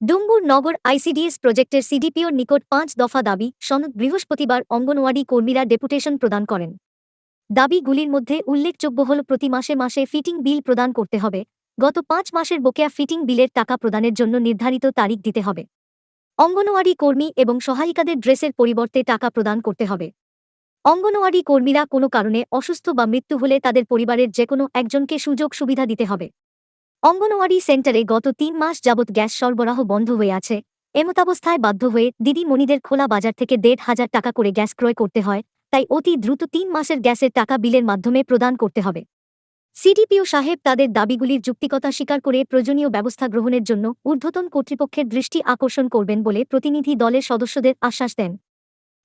ডুম্বুর নগর ICDS প্রজেক্টের সিডিপিওর নিকট পাঁচ দফা দাবি, সনদ বৃহস্পতিবার অঙ্গনওয়াড়ি কর্মীরা ডেপুটেশন প্রদান করেন। দাবিগুলির মধ্যে উল্লেখযোগ্য হল, প্রতি মাসে মাসে ফিটিং বিল প্রদান করতে হবে। গত পাঁচ মাসের বকেয়া ফিটিং বিলের টাকা প্রদানের জন্য নির্ধারিত তারিখ দিতে হবে। অঙ্গনওয়াড়ি কর্মী এবং সহায়িকাদের ড্রেসের পরিবর্তে টাকা প্রদান করতে হবে। অঙ্গনওয়াড়ি কর্মীরা কোনো কারণে অসুস্থ বা মৃত্যু হলে তাদের পরিবারের যেকোনো একজনকে সুযোগ সুবিধা দিতে হবে। অঙ্গনওয়াড়ি সেন্টারে গত তিন মাস যাবৎ গ্যাস সরবরাহ বন্ধ হয়ে আছে। এমতাবস্থায় বাধ্য হয়ে দিদিমণিদের খোলা বাজার থেকে দেড় হাজার টাকা করে গ্যাস ক্রয় করতে হয়, তাই অতি দ্রুত তিন মাসের গ্যাসের টাকা বিলের মাধ্যমে প্রদান করতে হবে। সিডিপিও সাহেব তাদের দাবিগুলির যুক্তিকতা স্বীকার করে প্রয়োজনীয় ব্যবস্থা গ্রহণের জন্য ঊর্ধ্বতন কর্তৃপক্ষের দৃষ্টি আকর্ষণ করবেন বলে প্রতিনিধি দলের সদস্যদের আশ্বাস দেন।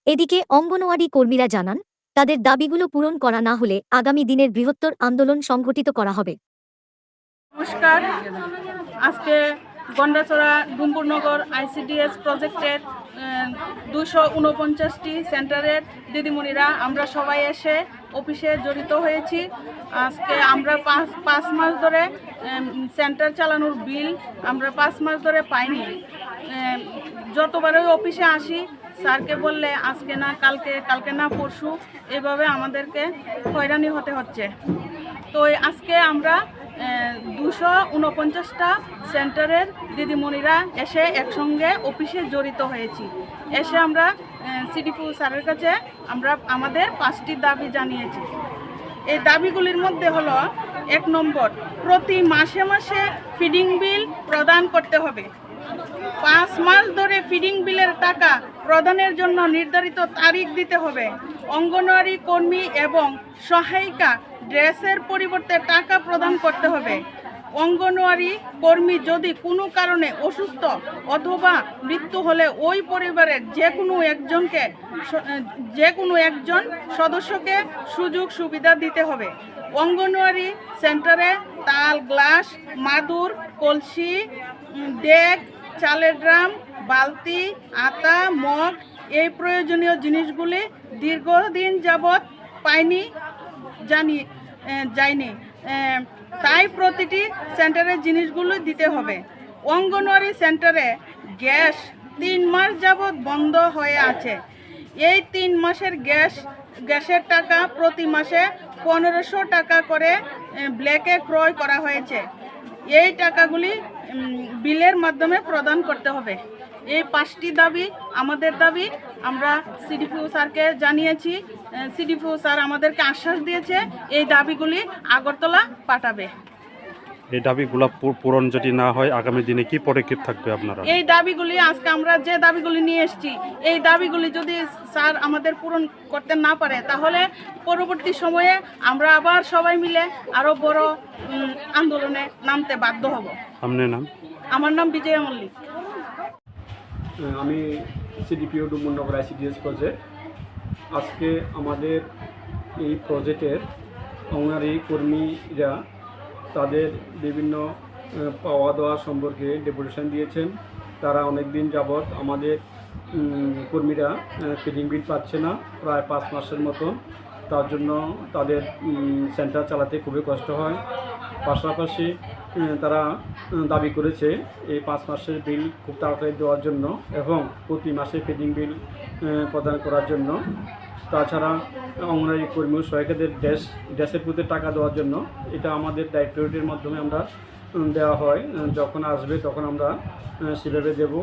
এদিকে অঙ্গনওয়াড়ি কর্মীরা জানান, তাদের দাবিগুলো পূরণ করা না হলে আগামী দিনের বৃহত্তর আন্দোলন সংঘটিত করা হবে। নমস্কার। আজকে গন্ডাচড়া ডুম্বুরনগর আইসিডিএস প্রজেক্টের দুশো উনপঞ্চাশটি সেন্টারের দিদিমণিরা, আমরা সবাই এসে অফিসে জড়িত হয়েছি। আজকে আমরা পাঁচ পাঁচ মাস ধরে সেন্টার চালানোর বিল আমরা পাঁচ মাস ধরে পাইনি। যতবারই অফিসে আসি, স্যারকে বললে আজকে না, কালকে কালকে না, পরশু, এভাবে আমাদেরকে হয়রানি হতে হচ্ছে। তো আজকে আমরা দুশো উনপঞ্চাশটা সেন্টারের দিদিমণিরা এসে একসঙ্গে অফিসে জড়িত হয়েছি। এসে আমরা সিডিপু স্যারের কাছে আমরা আমাদের পাঁচটি দাবি জানিয়েছি। এই দাবিগুলির মধ্যে হলো এক নম্বর, প্রতি মাসে মাসে ফিডিং বিল প্রদান করতে হবে। পাঁচ মাস ধরে ফিডিং বিলের টাকা প্রদানের জন্য নির্ধারিত তারিখ দিতে হবে। অঙ্গনওয়াড়ি কর্মী এবং সহায়িকা ড্রেসের পরিবর্তে টাকা প্রদান করতে হবে। অঙ্গনওয়াড়ি কর্মী যদি কোনো কারণে অসুস্থ অথবা মৃত্যু হলে ওই পরিবারের যে কোনো একজনকে যে কোনো একজন সদস্যকে সুযোগ সুবিধা দিতে হবে। অঙ্গনওয়াড়ি সেন্টারে তাল, গ্লাস, মাদুর, কলসি ডেক চালের ড্রাম, বালতি, আতা, মগ, এই প্রয়োজনীয় জিনিসগুলি দীর্ঘদিন যাবৎ পাইনি, জানি যায়নি। তাই প্রতিটি সেন্টারের জিনিসগুলো দিতে হবে। অঙ্গনওয়াড়ি সেন্টারে গ্যাস তিন মাস যাবৎ বন্ধ হয়ে আছে। এই তিন মাসের গ্যাস, গ্যাসের টাকা প্রতি মাসে পনেরোশো টাকা করে ব্ল্যাকে ক্রয় করা হয়েছে। এই টাকাগুলি বিলের মাধ্যমে প্রদান করতে হবে। এই পাঁচটি দাবি আমাদের দাবি। আমরা সিডিপিও স্যারকে জানিয়েছি সিডিপিও স্যার আমাদেরকে আশ্বাস দিয়েছে, এই দাবিগুলি আগরতলা পাঠাবে। এই দাবিগুলো পূরণ যদি না হয় আগামী দিনে কি পদক্ষেপ থাকবে আপনারা? এই দাবিগুলি আজকে আমরা যে দাবিগুলি নিয়ে এসেছি এই দাবিগুলি যদি স্যার আমাদের পূরণ করতে না পারে তাহলে পরবর্তী সময়ে আমরা আবার সবাই মিলে আরও বড় আন্দোলনে নামতে বাধ্য হব। আপনার নাম? আমার নাম বিজয়া মল্লিক। আমি সিডিপিও ডুমুরনগর আইসিডিএস প্রজেক্ট আজকে আমাদের এই প্রজেক্টের অঙ্গনারী কর্মীরা তাদের বিভিন্ন পাওয়া দেওয়া সম্পর্কে ডেপুটেশন দিয়েছেন। তারা অনেক দিন যাবৎ আমাদের কর্মীরা ফিডিং বিল পাচ্ছে না, প্রায় পাঁচ মাসের মতো। তার জন্য তাদের সেন্টার চালাতে খুবই কষ্ট হয়। পাশাপাশি তারা দাবি করেছে এই পাঁচ মাসের বিল খুব তাড়াতাড়ি দেওয়ার জন্য এবং প্রতি মাসে ফিডিং বিল প্রদান করার জন্য। তাছাড়া অঙ্গনারী কর্মী সহায়িকাদের ড্যাশ ড্যাশের প্রতি টাকা দেওয়ার জন্য এটা আমাদের ডাইরেক্টরেটের মাধ্যমে আমরা দেওয়া হয়। যখন আসবে তখন আমরা সেভাবে দেব।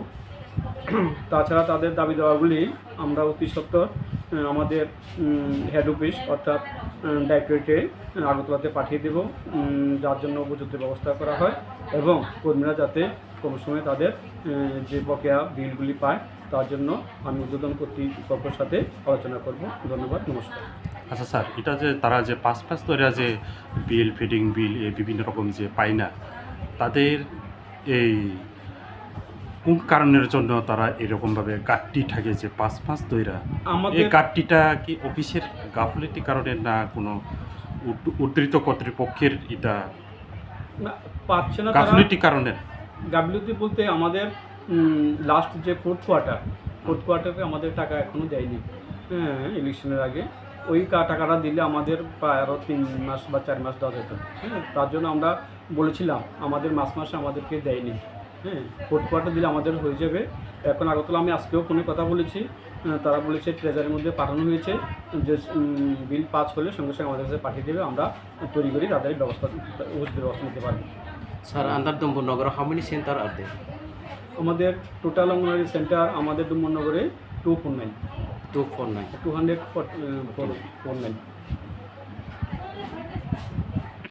তাছাড়া তাদের দাবি দেওয়াগুলি আমরা অতি সত্বর উম, আমাদের হেড অফিস অর্থাৎ ডাইরেক্টরেটে আগরতলাতে পাঠিয়ে দেব। যার জন্য উপযুক্ত ব্যবস্থা করা হয় এবং কর্মীরা যাতে কম সময়ে তাদের যে বকেয়া বিলগুলি পায় তার জন্য আমি উদ্বোধন কর্তৃপক্ষের সাথে আলোচনা করব। ধন্যবাদ নমস্কার। আচ্ছা স্যার এটা যে তারা যে পাঁচ পাঁচ ধরে যে বিল ফিডিং বিল এ বিভিন্ন রকম যে পায় না তাদের এই কোন কারণের জন্য তারা এরকমভাবে গাঠটি থাকে যে পাঁচ পাঁচ দইরা এই গাঠটিটা কি অফিসের গাফলতি কারণে না কোনো উদ- উদ্ধৃত কর্তৃপক্ষের এটা না, পাচ্ছে না তারা। কারণে? গাফিলতি বলতে আমাদের লাস্ট যে ফোর্থ কোয়ার্টার ফোর্থ কোয়ার্টারে আমাদের টাকা এখনও দেয়নি। হ্যাঁ ইলেকশনের আগে। ওই টাকাটা দিলে আমাদের প্রায় আরও তিন মাস বা চার মাস দেওয়া যেত। হ্যাঁ তার জন্য আমরা বলেছিলাম, আমাদের মাস মাসে আমাদেরকে দেয়নি। হ্যাঁ ফোর্থ কোয়ার্টার দিলে আমাদের হয়ে যাবে। এখন আগরতলা আমি আজকেও ফোনে কথা বলেছি। তারা বলেছে ট্রেজারের মধ্যে পাঠানো হয়েছে। যে বিল পাস হলে সঙ্গে সঙ্গে আমাদের কাছে পাঠিয়ে দেবে। আমরা তৈরি করি তাদের ব্যবস্থা ওষুধ ব্যবস্থা নিতে পারব। Under Dumbunnagar, how many center are there? আমাদের টোটাল অঙ্গনওয়াড়ি সেন্টার আমাদের ডুম্বরনগরে two four nine Two four nine. Two hundred four nine